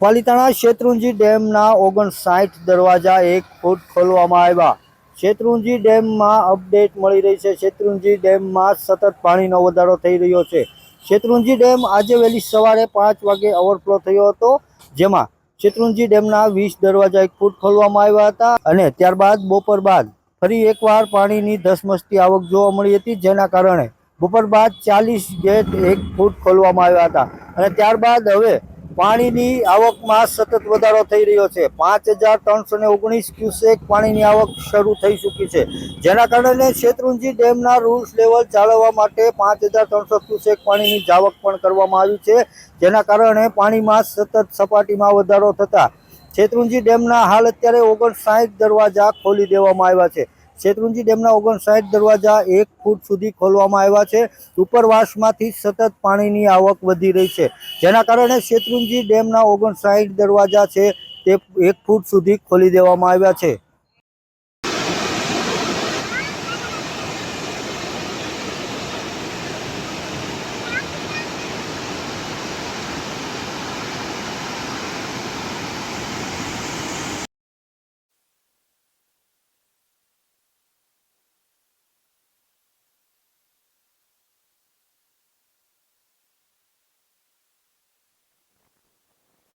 પાલિતાણા શેત્રુંજી ડેમના ઓગણસાઠ દરવાજા એક ફૂટ ખોલવામાં આવ્યા. શેત્રુંજી ડેમમાં અપડેટ મળી રહી છે. શેત્રુંજી ડેમમાં સતત પાણીનો વધારો થઈ રહ્યો છે. શેત્રુંજી ડેમ આજે વહેલી સવારે પાંચ વાગે ઓવરફ્લો થયો હતો, જેમાં શેત્રુંજી ડેમના વીસ દરવાજા એક ફૂટ ખોલવામાં આવ્યા હતા અને ત્યારબાદ બપોર બાદ ફરી એકવાર પાણીની ધસમસતી આવક જોવા મળી હતી, જેના કારણે બપોર બાદ ચાલીસ ગેટ એક ફૂટ ખોલવામાં આવ્યા હતા. અને ત્યારબાદ હવે પાણીની આવકમાં સતત વધારો થઈ રહ્યો છે. પાંચ હજાર ત્રણસો ને ઓગણીસ ક્યુસેક પાણીની આવક શરૂ થઈ ચૂકી છે. જેના કારણે શેત્રુંજી ડેમના રૂલ્સ લેવલ જાળવવા માટે પાંચ હજાર ત્રણસો ક્યુસેક પાણીની જાવક પણ કરવામાં આવી છે. જેના કારણે પાણીમાં સતત સપાટીમાં વધારો થતાં શેત્રુંજી ડેમના હાલ અત્યારે ઓગણસાઠ દરવાજા ખોલી દેવામાં આવ્યા છે. શેત્રુંજી ડેમના ઓગણસાઠ દરવાજા એક ફૂટ સુધી ખોલવામાં આવ્યા છે. ઉપરવાસમાંથી સતત પાણીની આવક વધી રહી છે. જેના કારણે શેત્રુંજી ડેમના ઓગણસાઠ દરવાજા છે તે એક ફૂટ સુધી ખોલી દેવામાં આવ્યા છે.